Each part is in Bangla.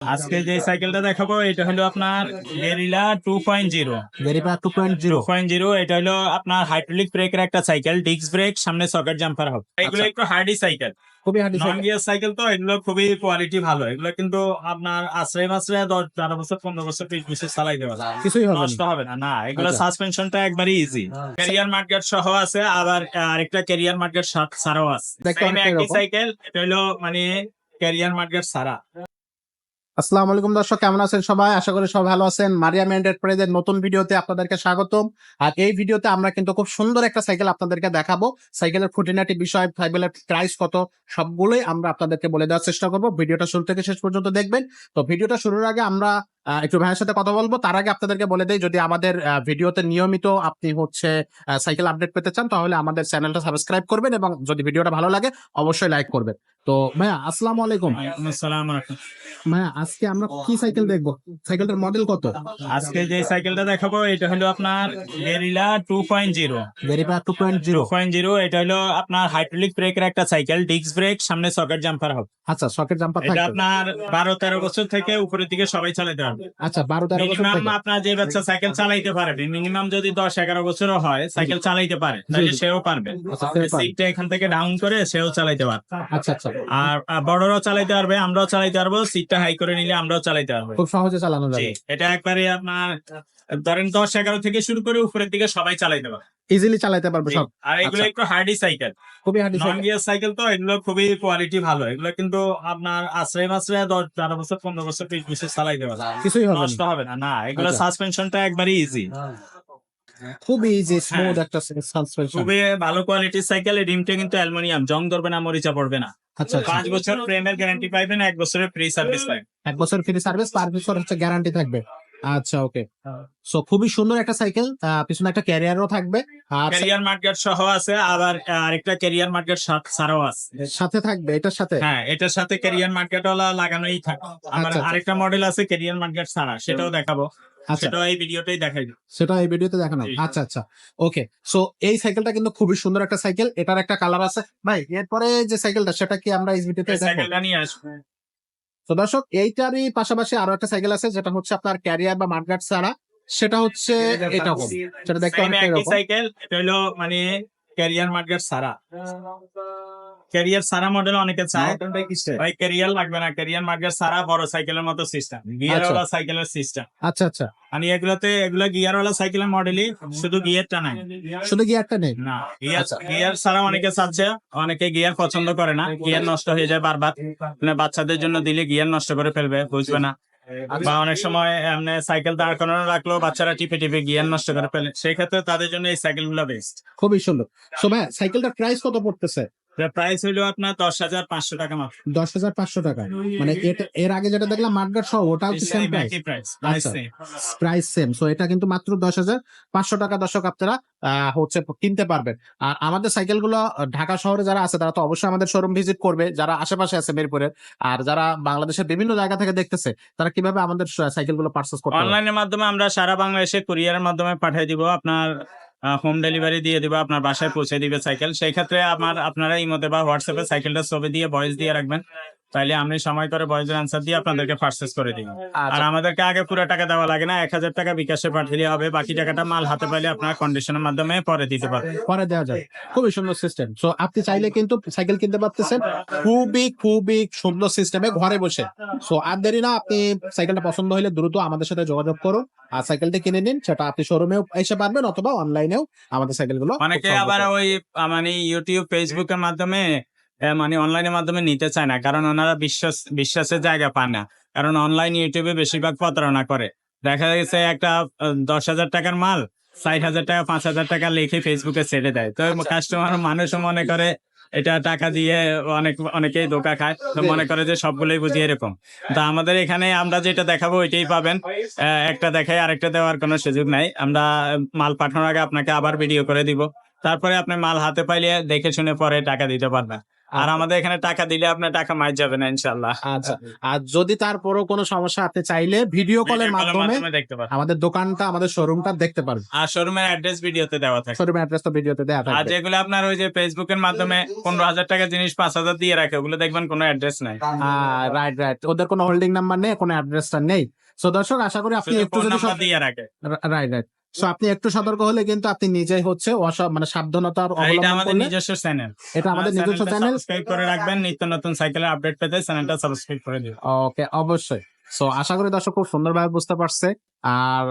আজকে যে সাইকেলটা দেখাবো এটা হলো আপনার guerrilla two point zero verify two point zero point zero এটা হলো আপনার হাইড্রোলিক ব্রেকের একটা সাইকেল ডিস্ক ব্রেক সামনে সকেট জাম্পার হবে। এগুলো একটু হার্ডি সাইকেল খুবই হার্ডি নন গিয়ার সাইকেল তো এগুলো খুবই কোয়ালিটি ভালো। এগুলো কিন্তু আপনার আশ্রয় মাসরে দশ বারো বছর পনেরো বছর বিশ বছর চালাই দেওয়া কিছুই হবে নষ্ট হবে না না। এগুলো আচ্ছা। সাসপেনশনটা একবারই ইজি ক্যারিয়ার মার্কেট সহ আছে আবার আরেকটা ক্যারিয়ার মার্কেট ছাড়াও আছে। সাইকেল এটা হলো মানে ক্যারিয়ার মার্কেট ছাড়া। আসসালামু আলাইকুম দর্শক, কেমন আছেন সবাই? আশা করি সবাই ভালো আছেন। মারিয়াম এন্টারপ্রাইজের নতুন ভিডিওতে আপনাদেরকে স্বাগতম। আর এই ভিডিওতে আমরা কিন্তু খুব সুন্দর একটা সাইকেল আপনাদেরকে দেখাবো। সাইকেলের খুঁটিনাটি বিষয়, সাইকেলের প্রাইস কত, সবগুলোই আমরা আপনাদেরকে বলে দেওয়ার চেষ্টা করব। ভিডিওটা শুরু থেকে শেষ পর্যন্ত দেখবেন। তো ভিডিওটা শুরুর আগে আমরা একটু ভাইয়ের সাথে কথা বলব। তার আগে আপনাদেরকে বলে দেই যদি আমাদের ভিডিওতে নিয়মিত আপনি হচ্ছে সাইকেল আপডেট পেতে চান তাহলে আমাদের চ্যানেলটা সাবস্ক্রাইব করবেন এবং যদি ভিডিওটা ভালো লাগে অবশ্যই লাইক করবেন। তো ভাইয়া আসসালাম আলাইকুম। আসসালাম ভাইয়া আজকে আমরা কি সাইকেল দেখব? সাইকেলটার মডেল কত? আজকে যে সাইকেলটা দেখাবো এটা হলো আপনার guerrilla two point zero verify two point zero point zero এটা হলো আপনার হাইড্রোলিক ব্রেকের একটা সাইকেল ডিস্ক ব্রেক সামনে সকেট জাম্পার হবে। আচ্ছা সকেট জাম্পার এটা আপনার বারো তেরো বছর থেকে উপরের দিকে সবাই চালাতে পারবে আচ্ছা বারো তেরো মিনিমাম আপনার যে বাচ্চা সাইকেল চালাইতে পারবে মিনিমাম যদি দশ এগারো বছরও হয় সাইকেল চালাইতে পারে তাহলে সেও পারবে। আচ্ছা, সিটটা এখান থেকে ডাউন করে সেও চালাইতে পারবে। আচ্ছা আচ্ছা। আর আর বড়রাও চালাইতে পারবে আমরাও চালাইতে পারব সিটটা হাই করে নিলে আমরাও চালাইতে পারব। খুব সহজে চালানো যাবে। এটা একবারে আপনার ধরেন দশ এগারো থেকে শুরু করে উপরের দিকে সবাই চালাইতে পারে ইজিলি চালাতে পারবে সব। আর এগুলো আচ্ছা। একটু হার্ডি সাইকেল খুবই হার্ডি নন গিয়ার সাইকেল তো এগুলো খুবই কোয়ালিটি ভালো। এগুলো কিন্তু আপনার আশ্রয় মাসরে দশ বারো বছর পনেরো বছর বিশ বছর চালাই দেওয়া যায়। কিছুই হবে নষ্ট হবে না না। এগুলো আচ্ছা। সাসপেনশনটা একবারই ইজি খুবই ইজি স্মুথ হ্যাঁ। একটা সাসপেনশন খুবই ভালো কোয়ালিটির সাইকেল রিমটা কিন্তু অ্যালুমিনিয়াম জং ধরবে না মরিচা পড়বে না। আচ্ছা আচ্ছা। পাঁচ বছর ফ্রেমের গ্যারান্টি পাইবেন এক বছরের ফ্রি সার্ভিস পাইবেন। এক বছর ফ্রি সার্ভিস পার বছর হচ্ছে গ্যারান্টি থাকবে। আচ্ছা ওকে। সো খুবই সুন্দর একটা সাইকেল পিছনে একটা ক্যারিয়ারও থাকবে। আর ক্যারিয়ার মার্কেট সহ আছে আবার আরেকটা ক্যারিয়ার মার্কেট ছাড়াও আছে। সাথে থাকবে এটার সাথে? হ্যাঁ এটার সাথে ক্যারিয়ার মার্কেট ওলা লাগানোই থাকে আবার আচ্ছা। আরেকটা মডেল আছে ক্যারিয়ার মার্কেট ছাড়া সেটাও দেখাবো। আচ্ছা। সেটাও এই ভিডিওতেই দেখাই সেটা এই ভিডিওতে দেখানো। আচ্ছা আচ্ছা। ওকে সো এই সাইকেলটা কিন্তু খুবই সুন্দর একটা সাইকেল এটার একটা কালার আছে। ভাই এরপরে যে সাইকেলটা সেটা কি আমরা এই ভিডিওতে দেখব? সাইকেলটা নিয়ে আসব। তো দর্শক এইটারই পাশাপাশি আরও একটা সাইকেল আছে যেটা হচ্ছে আপনার ক্যারিয়ার বা মার্কেট ছাড়া। সেটা হচ্ছে এটা সেটা দেখতে অনেকটা এরকম। সাইকেল এটা হলো মানে ক্যারিয়ার মার্কেট ছাড়া। ক্যারিয়ার সারা মডেল অনেকে চায়। ভাই ক্যারিয়ার লাগবে না। ক্যারিয়ার মার্কেট সারা বড় সাইকেলের মতো সিস্টেম গিয়ার সাইকেলের সিস্টেম আচ্ছা আচ্ছা। এগুলোতে এগুলো গিয়ার ওয়ালা সাইকেলের মডেলই শুধু গিয়ারটা নাই। শুধু গিয়ারটা নেই? না গিয়ার আচ্ছা। গিয়ার ছাড়া অনেকে চাচ্ছে অনেকে গিয়ার পছন্দ করে না। গিয়ার নষ্ট হয়ে যায় বারবার। মানে বাচ্চাদের জন্য দিলে গিয়ার নষ্ট করে ফেলবে বুঝবে না। বা অনেক সময় এমনি সাইকেল দাঁড় করানো রাখলেও বাচ্চারা টিপে টিপে গিয়ার নষ্ট করে ফেলে। সেই ক্ষেত্রে তাদের জন্য এই সাইকেলগুলো বেস্ট খুবই সুন্দর। সো ভাই সাইকেলটার প্রাইস কত পড়তেছে? প্রাইস হইল আপনার দশ হাজার পাঁচশো টাকা মাত্র। দশ হাজার পাঁচশো টাকা। মানে এর আগে যেটা দেখলাম মার্কেট সহ ওটা হচ্ছে same price price. Same so এটা কিন্তু মাত্র দশ হাজার পাঁচশো টাকা দর্শক আপনারা হচ্ছে কিনতে পারবেন। আর আমাদের সাইকেলগুলো ঢাকা শহরে যারা আছে তারা তো অবশ্যই আমাদের শোরুম ভিজিট করবে। যারা আশেপাশে আছে মিরপুরের আর যারা বাংলাদেশের বিভিন্ন জায়গা থেকে দেখতেছে তারা কীভাবে আমাদের সাইকেলগুলো পার্চেস করতে পারবে? অনলাইনের মাধ্যমে আমরা সারা বাংলাদেশে কুরিয়ারের মাধ্যমে পাঠিয়ে দিব। আপনার হোম ডেলিভারি দিয়ে দিবে, আপনার বাসায় পৌঁছে দিবে সাইকেল সেই ক্ষেত্রে আমার, আপনারা এই মতে বা হোয়াটসঅ্যাপে সাইকেলটা ছবি দিয়ে ভয়েস দিয়ে রাখবেন। তাইলে আমি সময় করে ভয়েসের আনসার দিয়ে আপনাদেরকে পারচেস করে আর আচ্ছা। আমাদেরকে আগে পুরো টাকা দেওয়া লাগে না এক হাজার টাকা বিকাশে পাঠিয়ে হবে বাকি টাকাটা মাল হাতে পাইলে আপনার কন্ডিশনের মাধ্যমে পরে দিতে পারবেন। পরে দেওয়া যায়। খুবই সুন্দর সিস্টেম সো আপনি চাইলে কিন্তু সাইকেল কিনতে পারতেছেন। খুবই খুবই সুন্দর সিস্টেমে ঘরে বসে। সো আর দেরি না আপনি সাইকেলটা পছন্দ হলে দ্রুত আমাদের সাথে যোগাযোগ করুন। আর সাইকেলটা কিনে নিন সেটা আপনি শোরুমেও এসে পারবেন অথবা অনলাইনেও আমাদের সাইকেলগুলো অনেকে আবার ওই মানে ইউটিউব ফেসবুকের মাধ্যমে মানে অনলাইনের মাধ্যমে নিতে চায় না। কারণ ওনারা বিশ্বাস বিশ্বাসের জায়গা পায় না। কারণ অনলাইন ইউটিউবে বেশিরভাগ প্রতারণা করে। দেখা গেছে একটা দশ হাজার টাকার মাল ষাট হাজার টাকা পাঁচ হাজার টাকা লিখে ফেসবুকে ছেড়ে দেয়। তো কাস্টমার মানুষও মনে করে এটা টাকা দিয়ে অনেক অনেকেই ধোকা খায়। তো মনে করে যে সবগুলোই বুঝি এরকম। তা আমাদের এখানে আমরা যেটা দেখাবো ওইটাই পাবেন। আহ, একটা দেখাই আরেকটা দেওয়ার কোনো সুযোগ নাই। আমরা মাল পাঠানোর আগে আপনাকে আবার ভিডিও করে দিব। তারপরে আপনি মাল হাতে পাইলে দেখে শুনে পরে টাকা দিতে পারবেন। আর আমাদের এখানে টাকা দিলে আপনার টাকা মাই যাবে না ইনশাল্লাহ আচ্ছা আর যদি তারপরও কোনো সমস্যা আপনি চাইলে ভিডিও কলের মাধ্যমে দেখতে পারেন আমাদের দোকানটা আমাদের শোরুমটা দেখতে পারবেন। আর শোরুমের অ্যাড্রেস ভিডিওতে দেওয়া থাকে। শোরুমের অ্যাড্রেস তো ভিডিওতে দেওয়া থাকে আর যেগুলো আপনার ওই যে ফেসবুকের মাধ্যমে পনেরো হাজার টাকা জিনিস পাঁচ হাজার দিয়ে রাখে ওগুলো দেখবেন কোনো অ্যাড্রেস নাই। রাইট রাইট ওদের কোনো হোল্ডিং নাম্বার নেই কোনো অ্যাড্রেসটা নেই। সো দর্শক আশা করি আপনি একটু যদি নাম্বার দিয়ে রাখে। রাইট রাইট সো আপনি একটু সতর্ক হলে কিন্তু আপনি নিজেই হচ্ছে মানে সাবধানতার অবলম্বন আমাদের নিজস্ব চ্যানেল এটা আমাদের নিজস্ব চ্যানেল সাবস্ক্রাইব করে রাখবেন। নিত্য নতুন সাইকেলের আপডেট পেতে চ্যানেলটা সাবস্ক্রাইব করে দিন ওকে অবশ্যই। সো আশা করি দর্শক খুব সুন্দরভাবে বুঝতে পারছে। আর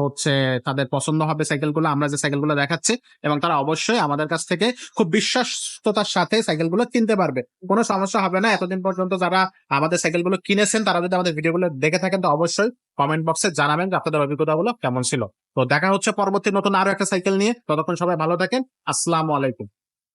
হচ্ছে তাদের পছন্দ হবে সাইকেলগুলো, আমরা যে সাইকেলগুলো দেখাচ্ছি এবং তারা অবশ্যই আমাদের কাছ থেকে খুব বিশ্বাসতার সাথে সাইকেলগুলো কিনতে পারবে। কোনো সমস্যা হবে না। এতদিন পর্যন্ত যারা আমাদের সাইকেলগুলো কিনেছেন, তারা যদি আমাদের ভিডিওগুলো দেখে থাকেন, তো অবশ্যই কমেন্ট বক্সে জানাবেন যে আপনাদের অভিজ্ঞতাগুলো কেমন ছিল। তো দেখা হচ্ছে পরবর্তী নতুন আরও একটা সাইকেল নিয়ে। ততক্ষণ সবাই ভালো থাকেন। আসসালামু আলাইকুম।